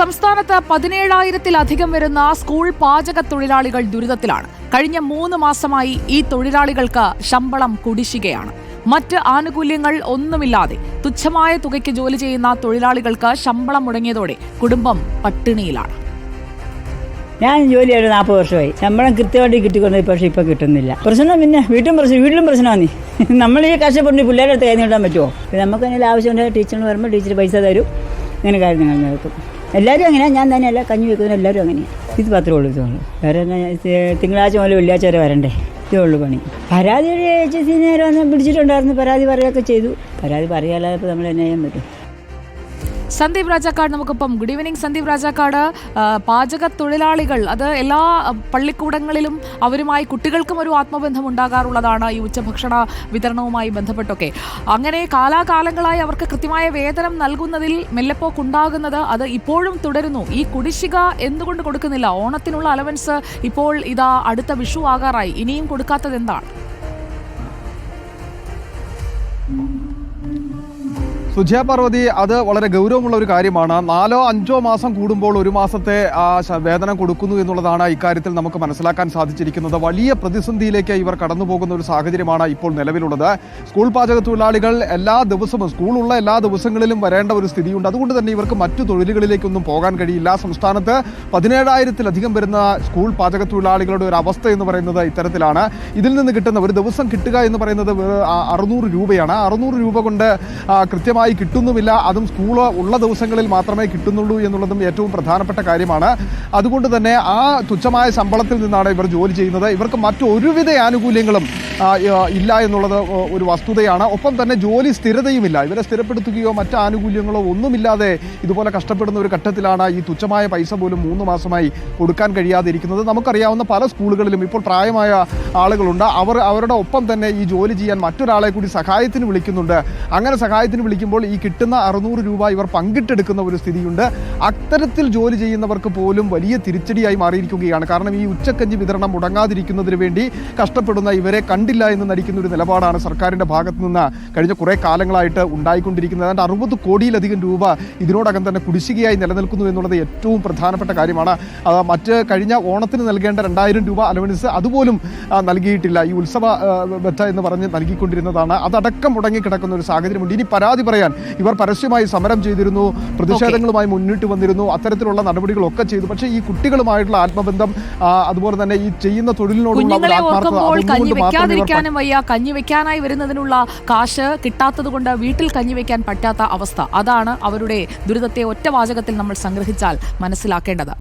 സംസ്ഥാനത്ത് പതിനേഴായിരത്തിലധികം വരുന്ന സ്കൂൾ പാചക തൊഴിലാളികൾ ദുരിതത്തിലാണ്. കഴിഞ്ഞ മൂന്ന് മാസമായി ഈ തൊഴിലാളികൾക്ക് ശമ്പളം കുടിശ്ശികയാണ്. മറ്റ് ആനുകൂല്യങ്ങൾ ഒന്നുമില്ലാതെ തുച്ഛമായ തുകയ്ക്ക് ജോലി ചെയ്യുന്ന തൊഴിലാളികൾക്ക് ശമ്പളം മുടങ്ങിയതോടെ കുടുംബം പട്ടിണിയിലാണ്. ഞാൻ ജോലി ചെയ്ത് നാൽപ്പത് വർഷമായി. ശമ്പളം കൃത്യമായിട്ട് കിട്ടിക്കൊണ്ട് പക്ഷേ ഇപ്പം കിട്ടുന്നില്ല. പ്രശ്നം പിന്നെ വീട്ടും പ്രശ്നം വീട്ടിലും പ്രശ്നമാണ്. നമ്മൾ ഈ കഷ്ടപ്പെട്ട് പിള്ളേരെ അടുത്ത് കൈ നീട്ടാൻ പറ്റുമോ? നമുക്ക് എന്തെങ്കിലും ആവശ്യമുണ്ടെങ്കിൽ ടീച്ചറിന് വരുമ്പോൾ ടീച്ചർ പൈസ തരും. ഇങ്ങനെ കാര്യങ്ങൾ നടക്കും. എല്ലാവരും അങ്ങനെയാണ് ഞാൻ തന്നെ തന്നെയല്ല കഞ്ഞി വെക്കുന്ന എല്ലാവരും അങ്ങനെയാണ് ഇത് മാത്രമേ ഉള്ളൂ ഇതുള്ളൂ വേറെ തിങ്കളാഴ്ച മുതൽ വെള്ളിയാഴ്ച വരെ വരണ്ടേ? ഇതേ ഉള്ളൂ പണി. പരാതി ഒരു ഏജൻസി നേരെ വന്ന് പിടിച്ചിട്ടുണ്ടായിരുന്നു. പരാതി പറയുകയൊക്കെ ചെയ്തു. പരാതി പറയാതെ ഇപ്പോൾ നമ്മൾ എന്നാ ചെയ്യാൻ പറ്റും? സന്ദീപ് രാജാക്കാട് നമുക്കിപ്പം ഗുഡ് ഈവനിങ് സന്ദീപ് രാജാക്കാട്. പാചക തൊഴിലാളികൾ അത് എല്ലാ പള്ളിക്കൂടങ്ങളിലും അവരുമായി കുട്ടികൾക്കും ഒരു ആത്മബന്ധം ഉണ്ടാകാറുള്ളതാണ് ഈ ഉച്ചഭക്ഷണ വിതരണവുമായി ബന്ധപ്പെട്ടൊക്കെ. അങ്ങനെ കാലാകാലങ്ങളായി അവർക്ക് കൃത്യമായ വേതനം നൽകുന്നതിൽ മെല്ലെപ്പോക്കുണ്ടാകുന്നത് അത് ഇപ്പോഴും തുടരുന്നു. ഈ കുടിശ്ശിക എന്തുകൊണ്ട് കൊടുക്കുന്നില്ല? ഓണത്തിനുള്ള അലവൻസ് ഇപ്പോൾ ഇതാ അടുത്ത വിഷു ആകാറായി. ഇനിയും കൊടുക്കാത്തത് എന്താണ് സുജയ പാർവതി അത് വളരെ ഗൗരവമുള്ള ഒരു കാര്യമാണ്. നാലോ അഞ്ചോ മാസം കൂടുമ്പോൾ ഒരു മാസത്തെ ആ വേതനം കൊടുക്കുന്നു എന്നുള്ളതാണ് ഇക്കാര്യത്തിൽ നമുക്ക് മനസ്സിലാക്കാൻ സാധിച്ചിരിക്കുന്നത്. വലിയ പ്രതിസന്ധിയിലേക്ക് ഇവർ കടന്നു പോകുന്ന ഒരു സാഹചര്യമാണ് ഇപ്പോൾ നിലവിലുള്ളത്. സ്കൂൾ പാചക തൊഴിലാളികൾ എല്ലാ ദിവസവും സ്കൂളുള്ള എല്ലാ ദിവസങ്ങളിലും വരേണ്ട ഒരു സ്ഥിതിയുണ്ട്. അതുകൊണ്ട് തന്നെ ഇവർക്ക് മറ്റു തൊഴിലുകളിലേക്കൊന്നും പോകാൻ കഴിയില്ല. സംസ്ഥാനത്ത് പതിനേഴായിരത്തിലധികം വരുന്ന സ്കൂൾ പാചക തൊഴിലാളികളുടെ ഒരു അവസ്ഥ എന്ന് പറയുന്നത് ഇത്തരത്തിലാണ്. ഇതിൽ നിന്ന് കിട്ടുന്ന ഒരു ദിവസം കിട്ടുക എന്ന് പറയുന്നത് അറുന്നൂറ് രൂപയാണ്. അറുന്നൂറ് രൂപ കൊണ്ട് ആ, കൃത്യമായി കിട്ടുന്നുമില്ല. അതും സ്കൂൾ ഉള്ള ദിവസങ്ങളിൽ മാത്രമേ കിട്ടുന്നുള്ളൂ എന്നുള്ളതും ഏറ്റവും പ്രധാനപ്പെട്ട കാര്യമാണ്. അതുകൊണ്ട് തന്നെ ആ തുച്ഛമായ ശമ്പളത്തിൽ നിന്നാണ് ഇവർ ജോലി ചെയ്യുന്നത്. ഇവർക്ക് മറ്റൊരുവിധ ആനുകൂല്യങ്ങളും ഇല്ല എന്നുള്ളത് ഒരു വസ്തുതയാണ്. ഒപ്പം തന്നെ ജോലി സ്ഥിരതയുമില്ല. ഇവരെ സ്ഥിരപ്പെടുത്തുകയോ മറ്റ് ആനുകൂല്യങ്ങളോ ഒന്നുമില്ലാതെ ഇതുപോലെ കഷ്ടപ്പെടുന്ന ഒരു ഘട്ടത്തിലാണ് ഈ തുച്ഛമായ പൈസ പോലും മൂന്ന് മാസമായി കൊടുക്കാൻ കഴിയാതെ ഇരിക്കുന്നത് നമുക്കറിയാവുന്ന പല സ്കൂളുകളിലും ഇപ്പോൾ പ്രായമായ ആളുകളുണ്ട്. അവർ അവരുടെ ഒപ്പം തന്നെ ഈ ജോലി ചെയ്യാൻ മറ്റൊരാളെ കൂടി സഹായത്തിന് വിളിക്കുന്നുണ്ട്. അങ്ങനെ സഹായത്തിന് വിളിക്കുമ്പോൾ ഈ കിട്ടുന്ന അറുന്നൂറ് രൂപ ഇവർ പങ്കിട്ടെടുക്കുന്ന ഒരു സ്ഥിതിയുണ്ട്. അത്തരത്തിൽ ജോലി ചെയ്യുന്നവർക്ക് പോലും വലിയ തിരിച്ചടിയായി മാറിയിരിക്കുകയാണ്. കാരണം ഈ ഉച്ചക്കഞ്ഞി വിതരണം മുടങ്ങാതിരിക്കുന്നതിന് വേണ്ടി കഷ്ടപ്പെടുന്ന ഇവരെ കണ്ടില്ല എന്ന് നടിക്കുന്ന ഒരു നിലപാടാണ് സർക്കാരിന്റെ ഭാഗത്തു നിന്ന് കഴിഞ്ഞ കുറേ കാലങ്ങളായിട്ട് ഉണ്ടായിക്കൊണ്ടിരിക്കുന്നത്. ഏതാണ്ട് അറുപത് കോടിയിലധികം രൂപ ഇതിനോടകം തന്നെ കുടിശ്ശികയായി നിലനിൽക്കുന്നു എന്നുള്ളത് ഏറ്റവും പ്രധാനപ്പെട്ട കാര്യമാണ്. മറ്റ് കഴിഞ്ഞ ഓണത്തിന് നൽകേണ്ട രണ്ടായിരം രൂപ അലവൻസ് അതുപോലും നൽകിയിട്ടില്ല. ഈ ഉത്സവ ബദ്ധ എന്ന് പറഞ്ഞ് നൽകിക്കൊണ്ടിരുന്നതാണ്. അതടക്കം മുടങ്ങിക്കിടക്കുന്ന ഒരു സാഹചര്യമുണ്ട്. ഇനി പരാതി പറയാൻ ഇവർ പരസ്യമായി സമരം ചെയ്തിരുന്നു പ്രതിഷേധങ്ങളുമായി മുന്നിട്ട് വന്നിരുന്നു അത്തരത്തിലുള്ള നടപടികളൊക്കെ ചെയ്തു. പക്ഷേ ഈ കുട്ടികളുമായിട്ടുള്ള ആത്മബന്ധം അതുപോലെ തന്നെ ഈ ചെയ്യുന്ന തൊഴിലിനോടുള്ള ആത്മാർത്ഥത അതുകൊണ്ട് മാത്രം ഇവർ വെക്കാതിരിക്കാനും വയ്യ. കഞ്ഞി വെക്കാനായി വരുന്നതിനുള്ള കാശ് കിട്ടാത്തത് കൊണ്ട് വീട്ടിൽ കഞ്ഞി വെക്കാൻ പറ്റാത്ത അവസ്ഥ. അതാണ് അവരുടെ ദുരിതത്തെ ഒറ്റ വാചകത്തിൽ നമ്മൾ സംഗ്രഹിച്ചാൽ മനസ്സിലാക്കേണ്ടത്.